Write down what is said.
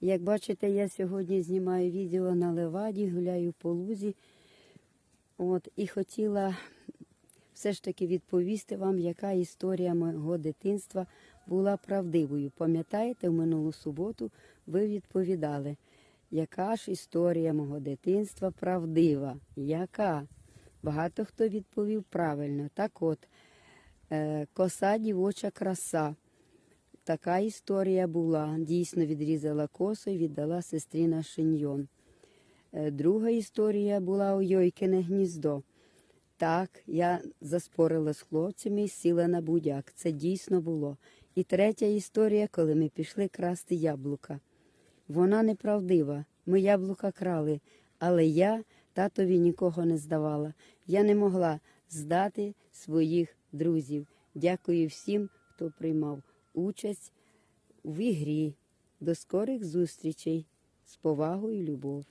Як бачите, я сьогодні знімаю відео на леваді, гуляю по лузі. От, і хотіла все ж таки відповісти вам, яка історія мого дитинства була правдивою. Пам'ятаєте, в минулу суботу ви відповідали, яка ж історія мого дитинства правдива? Яка? Багато хто відповів правильно. Так от, е, коса дівоча краса. Така історія була. Дійсно відрізала косу і віддала сестрі на шиньйон. Е, Друга історія була у Йойкине гніздо. Так, я заспорила з хлопцями і сіла на будяк. Це дійсно було. І третя історія, коли ми пішли красти яблука. Вона неправдива. Ми яблука крали, але я татові нікого не здавала. Я не могла здати своїх друзів. Дякую всім, хто приймав участь в ігрі. До скорих зустрічей з повагою, любов.